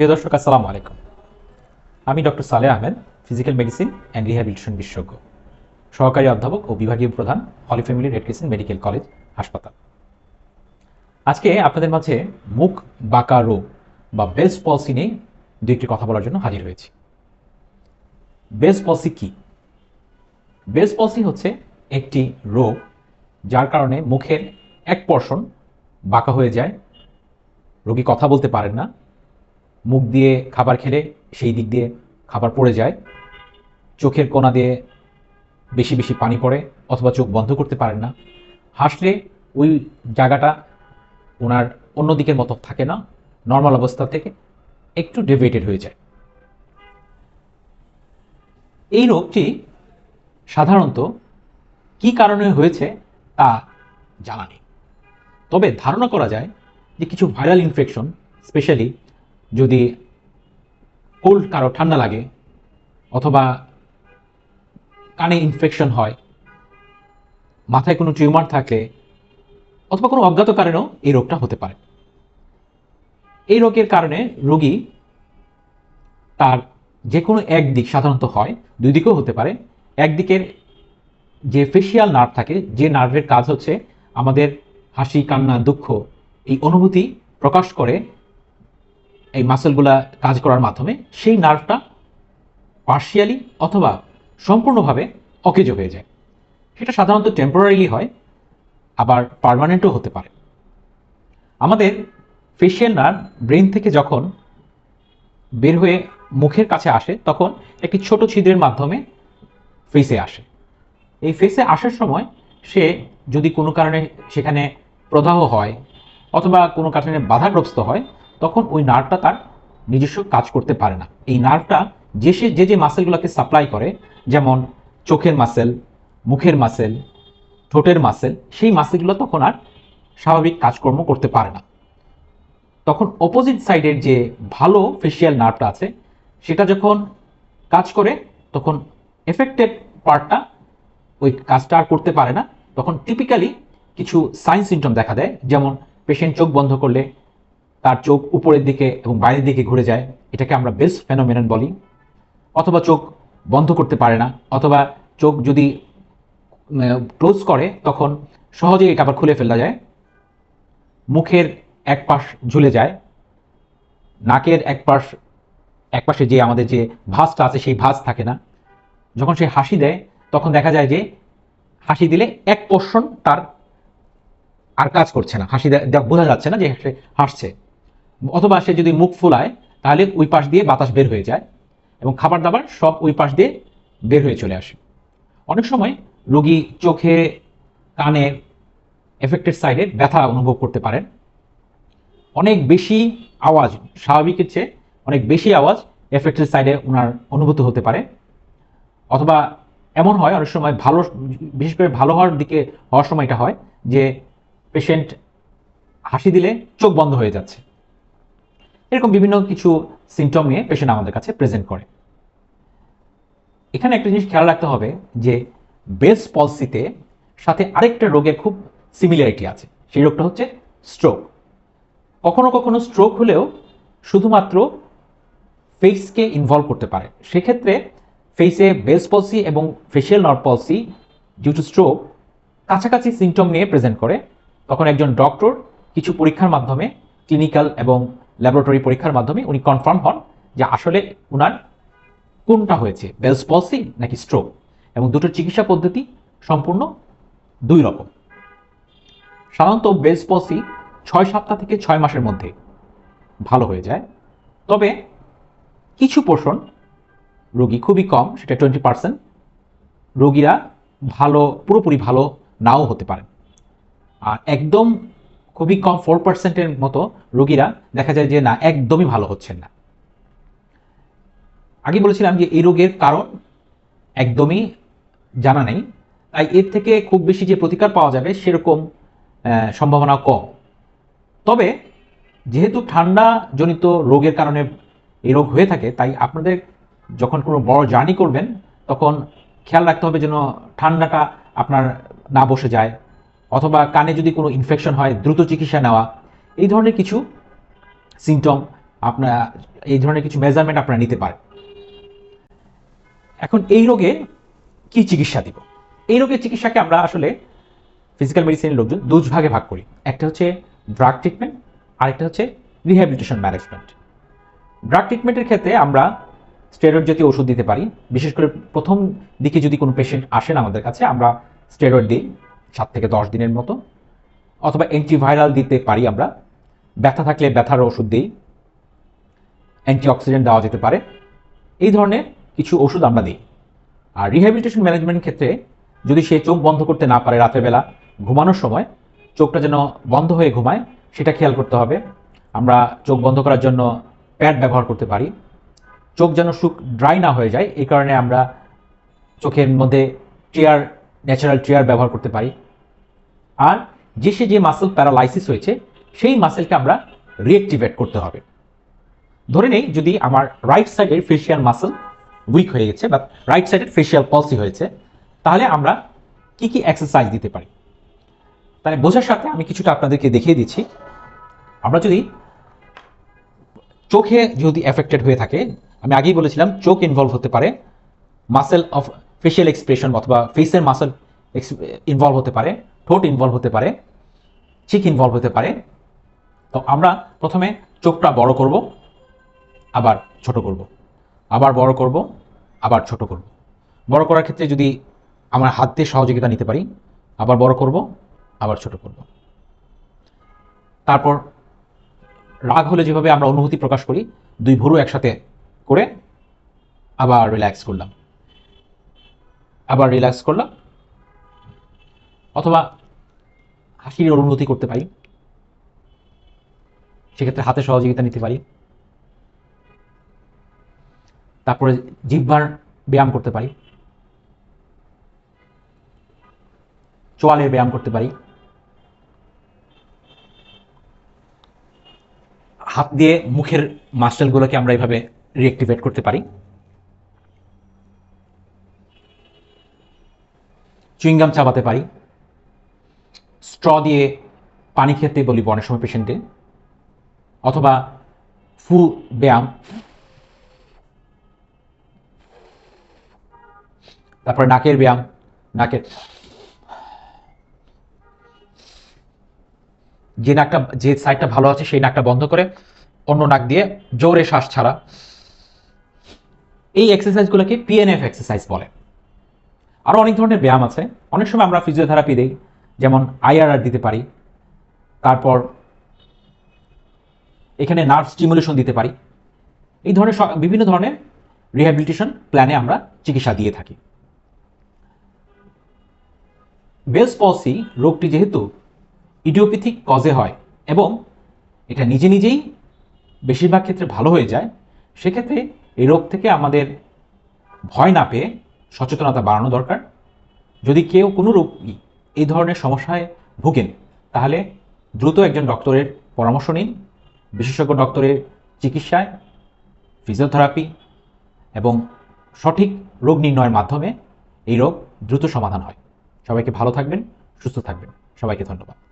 প্রিয় দর্শক, আসসালামু আলাইকুম। আমি doctor Saleh Ahmed, physical medicine and rehabilitation বিশেষজ্ঞ, সহকারী অধ্যাপক ও বিভাগীয় প্রধান Holy Family Red Crescent Medical College, হাসপাতাল। আজকে আপনাদের মাঝে মুখ বাঁকা রোগ বা বেস পলসি নিয়ে দু একটি কথা বলার জন্য হাজির হয়েছি। বেস পলসি কি? বেস পলসি হচ্ছে একটি রোগ যার কারণে মুখের এক পর্ষণ বাঁকা হয়ে যায়। রোগী কথা বলতে পারেন না মুখ দিয়ে খাবার খেলে সেই দিক দিয়ে খাবার পড়ে যায়। চোখের কোনা দিয়ে বেশি বেশি পানি পড়ে অথবা চোখ বন্ধ করতে পারেন না। হাসলে ওই জায়গাটা ওনার অন্য দিকের মতো থাকে না নর্মাল অবস্থা থেকে একটু ডেভিয়েটেড হয়ে যায়। এই রোগটি সাধারণত কি কারণে হয়েছে তা জানা নেই। তবে ধারণা করা যায় যে কিছু ভাইরাল ইনফেকশন স্পেশালি যদি কোল্ড কারও ঠান্ডা লাগে অথবা কানে ইনফেকশন হয়, মাথায় কোনো টিউমার থাকলে অথবা কোনো অজ্ঞাত কারণেও এই রোগটা হতে পারে। এই রোগের কারণে রোগী তার যে কোনো এক দিক সাধারণত হয়, দুই দিকেও হতে পারে। একদিকের যে ফেসিয়াল নার্ভ থাকে, যে নার্ভের কাজ হচ্ছে আমাদের হাসি, কান্না, দুঃখ এই অনুভূতি প্রকাশ করে এই মাসেলগুলা কাজ করার মাধ্যমে সেই নার্ভটা পার্শিয়ালি অথবা সম্পূর্ণভাবে অকেজো হয়ে যায়। সেটা সাধারণত টেম্পোরারিলি হয়, আবার পার্মানেন্টও হতে পারে। আমাদের ফেসিয়াল নার্ভ ব্রেন থেকে যখন বের হয়ে মুখের কাছে আসে, তখন একটি ছোট ছিদ্রের মাধ্যমে ফেসে আসে। এই ফেসে আসার সময় সে যদি কোনো কারণে সেখানে প্রদাহ হয় অথবা কোনো কারণে বাধাগ্রস্ত হয় তখন ওই নার্ভটা তার নিজস্ব কাজ করতে পারে না। এই নার্ভটা যে সে যে যে মাসেলগুলোকে সাপ্লাই করে, যেমন চোখের মাসেল, মুখের মাসেল, ঠোঁটের মাসেল, সেই মাসেলগুলো তখন আর স্বাভাবিক কাজকর্ম করতে পারে না। তখন অপোজিট সাইডের যে ভালো ফেসিয়াল নার্ভটা আছে, সেটা যখন কাজ করে, তখন এফেক্টেড পার্টটা ওই কাজটা আর করতে পারে না। তখন টিপিক্যালি কিছু সাইন সিমটম দেখা দেয়, যেমন পেশেন্ট চোখ বন্ধ করলে তার চোখ উপরের দিকে এবং বাইরের দিকে ঘুরে যায়। এটাকে আমরা বেস ফেনোমেনন বলি। অথবা চোখ বন্ধ করতে পারে না। অথবা চোখ যদি ক্লোজ করে, তখন সহজে এটা আবার খুলে ফেলা যায়। মুখের এক পাশ ঝুলে যায়। নাকের এক পাশ এক পাশে যে আমাদের যে ভাঁজটা আছে, সেই ভাঁজ থাকে না। যখন সে হাসি দেয়, তখন দেখা যায় যে হাসি দিলে এক পোর্শন তার আর কাজ করছে না। হাসি বোঝা যাচ্ছে না যে সে হাসছে। অথবা সে যদি মুখ ফুলায়, তাহলে ওই পাশ দিয়ে বাতাস বের হয়ে যায় এবং খাবার দাবার সব ওই পাশ দিয়ে বের হয়ে চলে আসে। অনেক সময় রোগী চোখে, কানে এফেক্টেড সাইডে ব্যথা অনুভব করতে পারেন। অনেক বেশি আওয়াজ, স্বাভাবিকের চেয়ে অনেক বেশি আওয়াজ এফেক্টেড সাইডে ওনার অনুভূত হতে পারে। অথবা এমন হয় অনেক সময় ভালো, বিশেষ করে ভালো হওয়ার দিকে হওয়ার সময় এটা হয় যে পেশেন্ট হাসি দিলে চোখ বন্ধ হয়ে যাচ্ছে। এরকম বিভিন্ন কিছু সিমটম নিয়ে পেশেন্ট আমাদের কাছে প্রেজেন্ট করে। এখানে একটা জিনিস খেয়াল রাখতে হবে যে বেস পলসিতে সাথে আরেকটা রোগের খুব সিমিলারিটি আছে। সেই রোগটা হচ্ছে স্ট্রোক কখনো কখনো স্ট্রোক হলেও শুধুমাত্র ফেসকে ইনভলভ করতে পারে। সেক্ষেত্রে ফেসে বেস পলসি এবং facial nerve palsy due to stroke কাছাকাছি সিমটম নিয়ে প্রেজেন্ট করে। তখন একজন ডক্টর কিছু পরীক্ষার মাধ্যমে ক্লিনিক্যাল এবং ল্যাবরেটরি পরীক্ষার মাধ্যমে উনি কনফার্ম হন যে আসলে উনার কোনটা হয়েছে বেলস পলসি নাকি স্ট্রোক এবং দুটোর চিকিৎসা পদ্ধতি সম্পূর্ণ দুই রকম। সাধারণত বেলস পলসি ছয় সপ্তাহ থেকে ছয় মাসের মধ্যে ভালো হয়ে যায়। তবে কিছু পোর্শন রোগী খুবই কম, সেটা টোয়েন্টি পার্সেন্ট রোগীরা ভালো, পুরোপুরি ভালো নাও হতে পারে। আর একদম খুবই কম ফোর পার্সেন্টের মতো রোগীরা দেখা যায় যে না, একদমই ভালো হচ্ছেন না। আগে বলেছিলাম যে এই রোগের কারণ একদমই জানা নেই, তাই এর থেকে খুব বেশি যে প্রতিকার পাওয়া যাবে সেরকম সম্ভাবনা কম। তবে যেহেতু ঠান্ডা জনিত রোগের কারণে এই রোগ হয়ে থাকে, তাই আপনাদের যখন কোনো বড় জার্নি করবেন, তখন খেয়াল রাখতে হবে যেন ঠান্ডাটা আপনার না বসে যায় অথবা কানে যদি কোনো ইনফেকশন হয়, দ্রুত চিকিৎসা নেওয়া, এই ধরনের কিছু সিমটম আপনার, এই ধরনের কিছু মেজারমেন্ট আপনারা নিতে পারেন। এখন এই রোগে কি চিকিৎসা দিব? এই রোগের চিকিৎসাকে আমরা আসলে ফিজিক্যাল মেডিসিনের লোকজন দুই ভাগে ভাগ করি। একটা হচ্ছে ড্রাগ ট্রিটমেন্ট আরেকটা হচ্ছে রিহ্যাবিলিটেশন ম্যানেজমেন্ট ড্রাগ ট্রিটমেন্টের ক্ষেত্রে আমরা স্টেরয়েড জাতীয় ওষুধ দিতে পারি। বিশেষ করে প্রথম দিকে যদি কোনো পেশেন্ট আসেন আমাদের কাছে, আমরা স্টেরয়েড দিই। সাত থেকে দশ দিনের মতো, অথবা অ্যান্টিভাইরাল দিতে পারি আমরা। ব্যথা থাকলে ব্যথার ওষুধ দিই অ্যান্টিঅক্সিডেন্ট দেওয়া যেতে পারে। এই ধরনের কিছু ওষুধ আমরা দিই। আর রিহ্যাবিলিটেশন ম্যানেজমেন্ট ক্ষেত্রে যদি সে চোখ বন্ধ করতে না পারে রাতের বেলা, ঘুমানোর সময়, চোখটা যেন বন্ধ হয়ে ঘুমায়, সেটা খেয়াল করতে হবে। আমরা চোখ বন্ধ করার জন্য প্যাড ব্যবহার করতে পারি। চোখ যেন শুক ড্রাই না হয়ে যায়, এই কারণে আমরা চোখের মধ্যে টিয়ার ন্যাচারাল টিয়ার ব্যবহার করতে পারি। আর যে সে যে মাসেল প্যারালাইসিস হয়েছে, সেই মাসেলকে আমরা রিঅ্যাক্টিভেট করতে হবে। ধরে নেই, যদি আমার রাইট সাইডের ফেশিয়াল মাসেল উইক হয়ে গেছে বা রাইট সাইডের ফেশিয়াল পলসি হয়েছে, তাহলে আমরা কি কি এক্সারসাইজ দিতে পারি? তাহলে বোঝার সাথে আমি কিছুটা আপনাদেরকে দেখিয়ে দিচ্ছি। আমরা যদি চোখে যদি এফেক্টেড হয়ে থাকে, আমি আগেই বলেছিলাম, চোখ ইনভলভ হতে পারে মাসেল অফ ফেশিয়াল এক্সপ্রেশন অথবা ফেসের মাসেল ইনভলভ হতে পারে। ঠোঁট ইনভলভ হতে পারে চিক ইনভলভ হতে পারে। তো আমরা প্রথমে চোখটা বড় করব, আবার ছোট করব। আবার বড় করব, আবার ছোট করব। বড় করার ক্ষেত্রে যদি আমরা হাত দিয়ে সহযোগিতা নিতে পারি, আবার বড় করব, আবার ছোট করব। তারপর রাগ হলে যেভাবে আমরা অনুভূতি প্রকাশ করি, দুই ভুরু একসাথে করে আবার রিল্যাক্স করলাম। আবার রিল্যাক্স করলাম। অথবা হাসির অনুভূতি করতে পারি। সেক্ষেত্রে হাতে সহযোগিতা নিতে পারি। তারপরে জিহ্বার ব্যায়াম করতে পারি। চোয়ালের ব্যায়াম করতে পারি। হাত দিয়ে মুখের মাসেলগুলোকে আমরা এইভাবে রিঅ্যাক্টিভেট করতে পারি। চুইংগাম চাবাতে পারি। স্ট্র দিয়ে পানি খেতে বলি অনেক সময় পেশেন্টে অথবা ফু ব্যায়াম। তারপরে নাকের ব্যায়াম, নাকের যে নাকটা যে সাইডটা ভালো আছে, সেই নাকটা বন্ধ করে অন্য নাক দিয়ে জোরে শ্বাস ছাড়া। এই এক্সারসাইজগুলোকে পিএনএফ এক্সারসাইজ বলে। আরও অনেক ধরনের ব্যায়াম আছে। অনেক সময় আমরা ফিজিওথেরাপি দিই। যেমন আইআরআর দিতে পারি, তারপর এখানে নার্ভ স্টিমুলেশন দিতে পারি, এই ধরনের বিভিন্ন ধরনের রিহ্যাবিলিটেশন প্ল্যানে আমরা চিকিৎসা দিয়ে থাকি। বেস পলসি রোগটি যেহেতু ইডিওপ্যাথিক কজে হয় এবং এটা নিজে নিজেই বেশিরভাগ ক্ষেত্রে ভালো হয়ে যায়, সেক্ষেত্রে এই রোগ থেকে আমাদের ভয় না পেয়ে সচেতনতা বাড়ানো দরকার। যদি কেউ কোনো রোগী এই ধরনের সমস্যায় ভুগেন, তাহলে দ্রুত একজন ডক্টরের পরামর্শ নিন, বিশেষজ্ঞ ডক্টরের চিকিৎসায় ফিজিওথেরাপি এবং সঠিক রোগ নির্ণয়ের মাধ্যমে এই রোগ দ্রুত সমাধান হয়। সবাইকে ভালো থাকবেন, সুস্থ থাকবেন। সবাইকে ধন্যবাদ।